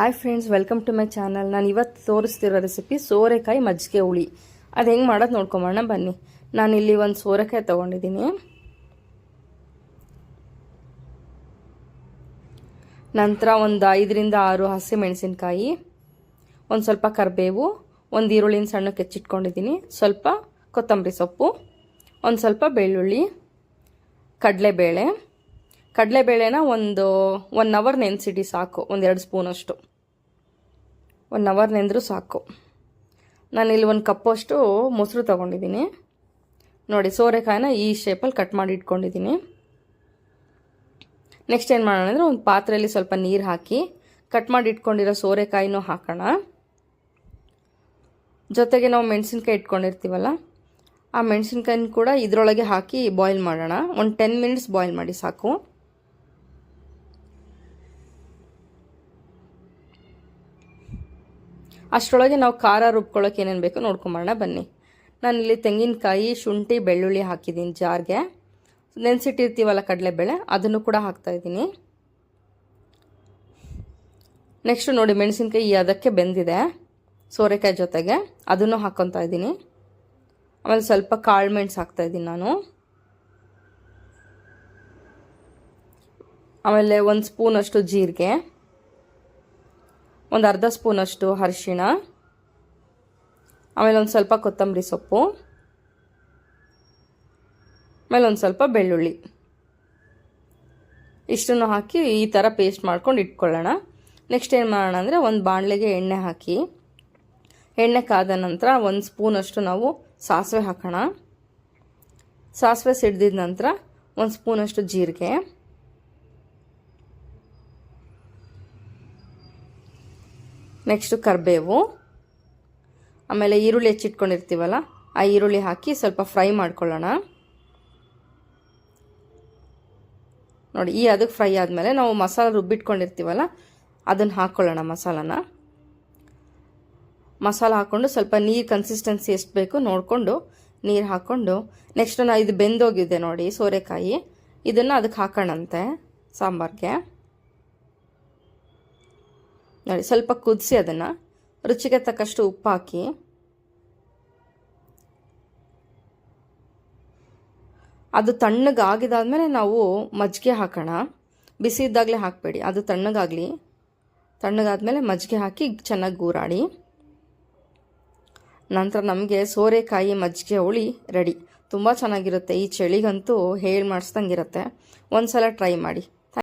Hi friends welcome to my channel ನಾನು ಇವತ್ತು ತೋರಿಸ್ತಿರೋ recipe ಸೋರೆಕಾಯಿ ಮಜ್ಜಿಗೆ ಹುಳಿ. ಅದು ಹೆಂಗೆ ಮಾಡೋದು ನೋಡ್ಕೊಂಬೋಣ ಬನ್ನಿ. ನಾನು ಇಲ್ಲಿ ಒಂದು ಸೋರೆಕಾಯಿ ತೊಗೊಂಡಿದ್ದೀನಿ. ನಂತರ ಒಂದು ಐದರಿಂದ ಆರು ಹಸಿ ಮೆಣಸಿನ್ಕಾಯಿ ಒಂದು ಸ್ವಲ್ಪ ಕರಿಬೇವು, ಒಂದು ಈರುಳ್ಳಿನ ಸಣ್ಣಕ್ಕೆ ಹೆಚ್ಚಿಟ್ಕೊಂಡಿದ್ದೀನಿ ಸ್ವಲ್ಪ ಕೊತ್ತಂಬರಿ ಸೊಪ್ಪು, ಒಂದು ಸ್ವಲ್ಪ ಬೆಳ್ಳುಳ್ಳಿ, ಕಡಲೆಬೇಳೆ ಕಡಲೆಬೇಳೆನ ಒಂದು ಒನ್ ಅವರ್ ನೆನೆಸಿಡಿ ಸಾಕು. ಒಂದೆರಡು ಸ್ಪೂನಷ್ಟು ಒನ್ ಅವರ್ ನೆಂದರೂ ಸಾಕು. ನಾನಿಲ್ಲಿ ಒಂದು ಕಪ್ಪಷ್ಟು ಮೊಸರು ತೊಗೊಂಡಿದ್ದೀನಿ. ನೋಡಿ, ಸೋರೆಕಾಯಿನ ಈ ಶೇಪಲ್ಲಿ ಕಟ್ ಮಾಡಿ ಇಟ್ಕೊಂಡಿದ್ದೀನಿ. ನೆಕ್ಸ್ಟ್ ಏನು ಮಾಡೋಣ ಅಂದರೆ ಒಂದು ಪಾತ್ರೆಯಲ್ಲಿ ಸ್ವಲ್ಪ ನೀರು ಹಾಕಿ ಕಟ್ ಮಾಡಿ ಇಟ್ಕೊಂಡಿರೋ ಸೋರೆಕಾಯಿನೂ ಹಾಕೋಣ. ಜೊತೆಗೆ ನಾವು ಮೆಣಸಿನ್ಕಾಯಿ ಇಟ್ಕೊಂಡಿರ್ತೀವಲ್ಲ, ಆ ಮೆಣಸಿನ್ಕಾಯಿನ ಕೂಡ ಇದರೊಳಗೆ ಹಾಕಿ ಬಾಯ್ಲ್ ಮಾಡೋಣ. ಒಂದು ಟೆನ್ ಮಿನಿಟ್ಸ್ ಬಾಯ್ಲ್ ಮಾಡಿ ಸಾಕು. ಅಷ್ಟರೊಳಗೆ ನಾವು ಖಾರ ರುಬ್ಕೊಳ್ಳೋಕೆ ಏನೇನು ಬೇಕೋ ನೋಡ್ಕೊಂಬರೋಣ, ಬನ್ನಿ. ನಾನಿಲ್ಲಿ ತೆಂಗಿನಕಾಯಿ, ಶುಂಠಿ, ಬೆಳ್ಳುಳ್ಳಿ ಹಾಕಿದ್ದೀನಿ ಜಾರ್ಗೆ. ನೆನೆಸಿಟ್ಟಿರ್ತೀವಲ್ಲ ಕಡಲೆಬೇಳೆ, ಅದನ್ನು ಕೂಡ ಹಾಕ್ತಾಯಿದ್ದೀನಿ ನೆಕ್ಸ್ಟು ನೋಡಿ, ಮೆಣಸಿನ್ಕಾಯಿ ಅದಕ್ಕೆ ಬೆಂದಿದೆ, ಸೋರೆಕಾಯಿ ಜೊತೆಗೆ. ಅದನ್ನು ಹಾಕ್ಕೊತಾ ಇದ್ದೀನಿ. ಆಮೇಲೆ ಸ್ವಲ್ಪ ಕಾಳು ಮೆಣಸು ಹಾಕ್ತಾಯಿದ್ದೀನಿ ನಾನು. ಆಮೇಲೆ ಒಂದು ಸ್ಪೂನಷ್ಟು ಜೀರಿಗೆ. ಒಂದು ಅರ್ಧ ಸ್ಪೂನಷ್ಟು ಅರಿಶಿಣ, ಆಮೇಲೆ ಒಂದು ಸ್ವಲ್ಪ ಕೊತ್ತಂಬರಿ ಸೊಪ್ಪು, ಆಮೇಲೆ ಒಂದು ಸ್ವಲ್ಪ ಬೆಳ್ಳುಳ್ಳಿ. ಇಷ್ಟನ್ನು ಹಾಕಿ ಈ ಥರ ಪೇಸ್ಟ್ ಮಾಡ್ಕೊಂಡು ಇಟ್ಕೊಳ್ಳೋಣ. ನೆಕ್ಸ್ಟ್ ಏನು ಮಾಡೋಣ ಅಂದರೆ ಒಂದು ಬಾಣಲೆಗೆ ಎಣ್ಣೆ ಹಾಕಿ, ಎಣ್ಣೆ ಕಾದ ನಂತರ ಒಂದು ಸ್ಪೂನಷ್ಟು ನಾವು ಸಾಸಿವೆ ಹಾಕೋಣ. ಸಾಸಿವೆ ಸಿಡ್ದಿದ ನಂತರ ಒಂದು ಸ್ಪೂನಷ್ಟು ಜೀರಿಗೆ. ನೆಕ್ಸ್ಟು ಕರಿಬೇವು. ಆಮೇಲೆ ಈರುಳ್ಳಿ ಹೆಚ್ಚಿಟ್ಕೊಂಡಿರ್ತೀವಲ್ಲ, ಆ ಈರುಳ್ಳಿ ಹಾಕಿ ಸ್ವಲ್ಪ ಫ್ರೈ ಮಾಡ್ಕೊಳ್ಳೋಣ. ನೋಡಿ, ಈ ಅದಕ್ಕೆ ಫ್ರೈ ಆದಮೇಲೆ ನಾವು ಮಸಾಲ ರುಬ್ಬಿಟ್ಕೊಂಡಿರ್ತೀವಲ್ಲ, ಅದನ್ನು ಹಾಕ್ಕೊಳ್ಳೋಣ ಮಸಾಲಾನ. ಮಸಾಲ ಹಾಕ್ಕೊಂಡು ಸ್ವಲ್ಪ ನೀರು ಕನ್ಸಿಸ್ಟೆನ್ಸಿ ಎಷ್ಟು ಬೇಕು ನೋಡಿಕೊಂಡು ನೀರು ಹಾಕ್ಕೊಂಡು ನೆಕ್ಸ್ಟ್ ನಾ ಇದು ಬೆಂದೋಗಿದೆ ನೋಡಿ ಸೋರೆಕಾಯಿ. ಇದನ್ನು ಅದಕ್ಕೆ ಹಾಕೋಣಂತೆ ಸಾಂಬಾರಿಗೆ. ನೋಡಿ ಸ್ವಲ್ಪ ಕುದಿಸಿ ಅದನ್ನು. ರುಚಿಗೆ ತಕ್ಕಷ್ಟು ಉಪ್ಪು ಹಾಕಿ ಅದು ತಣ್ಣಗಾಗಿದಾದ್ಮೇಲೆ ನಾವು ಮಜ್ಜಿಗೆ ಹಾಕೋಣ. ಬಿಸಿ ಇದ್ದಾಗಲೇ ಹಾಕಬೇಡಿ. ಅದು ತಣ್ಣಗಾಗಲಿ. ತಣ್ಣಗಾದ್ಮೇಲೆ ಮಜ್ಜಿಗೆ ಹಾಕಿ ಚೆನ್ನಾಗಿ ಗೂರಾಡಿ. ನಂತರ ನಮಗೆ ಸೋರೆಕಾಯಿ ಮಜ್ಜಿಗೆ ಹುಳಿ ರೆಡಿ. ತುಂಬ ಚೆನ್ನಾಗಿರುತ್ತೆ. ಈ ಚಳಿಗಂತೂ ಹೇಳಿ ಮಾಡಿಸ್ದಂಗಿರುತ್ತೆ. ಒಂದು ಸಲ ಟ್ರೈ ಮಾಡಿ.